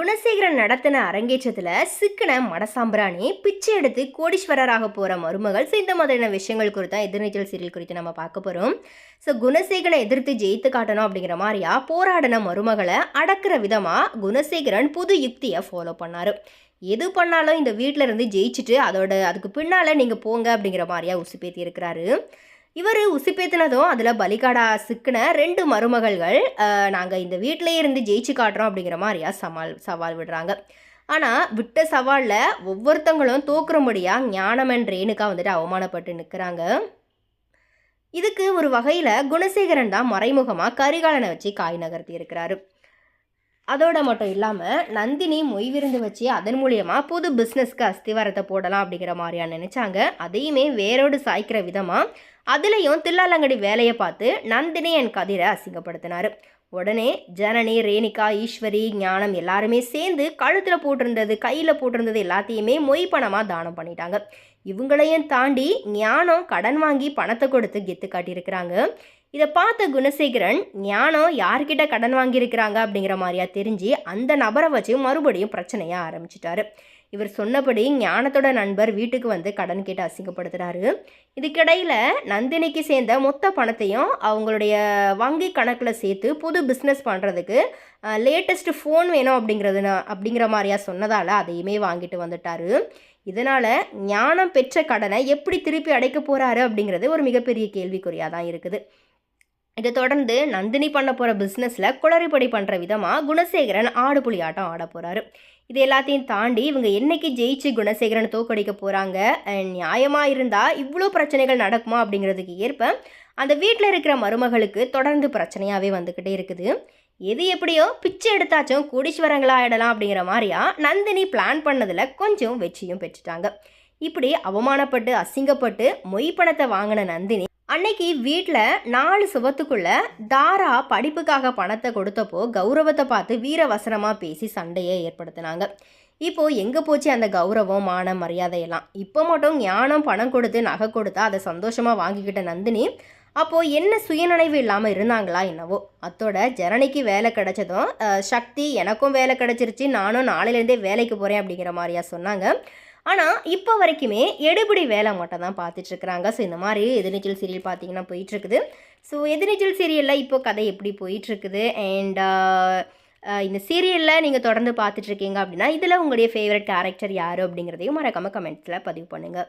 குணசேகரன் நடத்தின அரங்கேற்றத்தில் சிக்கன மடசாம்பிராணி பிச்சை எடுத்து கோடீஸ்வரராக போகிற மருமகள் ஸோ இந்த மாதிரியான விஷயங்கள் குறித்தான் எதிர்நீச்சல் சீரியல் குறித்து நம்ம பார்க்க போகிறோம் ஸோ குணசேகரனை எதிர்த்து ஜெயித்து காட்டணும் அப்படிங்கிற மாதிரியா போராடின மருமகளை அடக்கிற விதமாக குணசேகரன் புது யுக்தியை ஃபாலோ பண்ணார். எது பண்ணாலும் இந்த வீட்டில் இருந்து ஜெயிச்சுட்டு அதோட அதுக்கு பின்னால் நீங்கள் போங்க அப்படிங்கிற மாதிரியா உசுப்பேத்தி இருக்கிறாரு. இவர் உசுப்பேத்தினதும் அதில் பலிகாடா சிக்கின ரெண்டு மருமகள்கள் நாங்கள் இந்த வீட்டிலே இருந்து ஜெயிச்சு காட்டுறோம் அப்படிங்கிற மாதிரியா சவால் சவால் விடுறாங்க. ஆனால் விட்ட சவாலில் ஒவ்வொருத்தங்களும் தோக்குறபடியாக ஞானமன் ரேணுக்கா வந்துட்டு அவமானப்பட்டு நிற்கிறாங்க இதுக்கு ஒரு வகையில் குணசேகரன் தான் மறைமுகமாக கரிகாலனை வச்சு காய் நகர்த்தி இருக்கிறாரு. அதோட மட்டும் இல்லாமல் நந்தினி மொய் விருந்து வச்சு அதன் மூலியமாக புது பிஸ்னஸ்க்கு அஸ்திவாரத்தை போடலாம் அப்படிங்கிற மாதிரியா நினச்சாங்க. அதையுமே வேரோடு சாய்க்கிற விதமாக அதுலேயும் தில்லாலங்கடி வேலையை பார்த்து நந்தினி என் கதிரை அசிங்கப்படுத்தினார். உடனே ஜனனி ரேணிகா ஈஸ்வரி ஞானம் எல்லாருமே சேர்ந்து கழுத்தில் போட்டிருந்தது கையில் போட்டிருந்தது எல்லாத்தையுமே மொய் பணமாக தானம் பண்ணிட்டாங்க. இவங்களையும் தாண்டி ஞானம் கடன் வாங்கி பணத்தை கொடுத்து கெத்து காட்டியிருக்கிறாங்க. இதை பார்த்த குணசேகரன் ஞானம் யார்கிட்ட கடன் வாங்கியிருக்கிறாங்க அப்படிங்கிற மாதிரியா தெரிஞ்சு அந்த நபரை வச்சு மறுபடியும் பிரச்சனையாக ஆரம்பிச்சிட்டாரு. இவர் சொன்னபடி ஞானத்தோட நண்பர் வீட்டுக்கு வந்து கடன் கேட்டு அசிங்கப்படுத்துகிறாரு இதுக்கிடையில் நந்தினிக்கு சேர்ந்த மொத்த பணத்தையும் அவங்களுடைய வங்கி கணக்கில் சேர்த்து புது பிஸ்னஸ் பண்ணுறதுக்கு லேட்டஸ்ட்டு ஃபோன் வேணும் அப்படிங்கிறது அப்படிங்கிற மாதிரியா சொன்னதால் அதையுமே வாங்கிட்டு வந்துட்டாரு. இதனால் ஞானம் பெற்ற கடனை எப்படி திருப்பி அடைக்க போகிறாரு அப்படிங்கிறது ஒரு மிகப்பெரிய கேள்விக்குறியாக தான் இருக்குது. இதை தொடர்ந்து நந்தினி பண்ண போகிற பிஸ்னஸில் குளறுபடி பண்ணுற விதமாக குணசேகரன் ஆடு புலி ஆட்டம் ஆட போகிறாரு இது எல்லாத்தையும் தாண்டி இவங்க என்னைக்கு ஜெயிச்சு குணசேகரன் தோக்கடிக்க போகிறாங்க நியாயமாக இருந்தால் இவ்வளோ பிரச்சனைகள் நடக்குமா அப்படிங்கிறதுக்கு ஏற்ப அந்த வீட்டில் இருக்கிற மருமகளுக்கு தொடர்ந்து பிரச்சனையாகவே வந்துக்கிட்டே இருக்குது. எது எப்படியோ பிச்சை எடுத்தாச்சும் கோடீஸ்வரங்களா ஆயிடலாம் அப்படிங்கிற மாதிரியா நந்தினி பிளான் பண்ணதில் கொஞ்சம் வெற்றியும் பெற்றுட்டாங்க. இப்படி அவமானப்பட்டு அசிங்கப்பட்டு மொய் பணத்தை வாங்கின நந்தினி அன்னைக்கு வீட்டில் நாலு சுவத்துக்குள்ள தாரா படிப்புக்காக பணத்தை கொடுத்தப்போ கௌரவத்தை பார்த்து வீரவசனமாக பேசி சண்டையை ஏற்படுத்தினாங்க. இப்போது எங்கே போச்சு அந்த கௌரவம் மான மரியாதையெல்லாம் இப்போ மட்டும் ஞானம் பணம் கொடுத்து நகை கொடுத்தா அதை சந்தோஷமாக வாங்கிக்கிட்ட நந்தினி அப்போது என்ன சுயநினைவு இல்லாமல் இருந்தாங்களா என்னவோ? அத்தோட ஜனனிக்கு வேலை கிடைச்சதும் சக்தி எனக்கும் வேலை கிடைச்சிருச்சு நானும் நாளையிலேருந்தே வேலைக்கு போகிறேன் அப்படிங்கிற மாதிரியா சொன்னாங்க. ஆனால் இப்போ வரைக்குமே எடுபடி வேலை மட்டும் தான் பார்த்துட்ருக்குறாங்க. ஸோ இந்த மாதிரி எதிர்நீச்சல் சீரியல் பார்த்தீங்கன்னா போயிட்டுருக்குது ஸோ எதிர்நீச்சல் சீரியலில் இப்போ கதை எப்படி போயிட்டுருக்குது அண்ட் uh, uh, இந்த சீரியலில் நீங்கள் தொடர்ந்து பார்த்துட்ருக்கீங்க அப்படின்னா இதில் உங்களுடைய ஃபேவரட் கேரக்டர் யார் அப்படிங்கிறதையும் மறக்காமல் கமெண்ட்ஸில் பதிவு பண்ணுங்கள்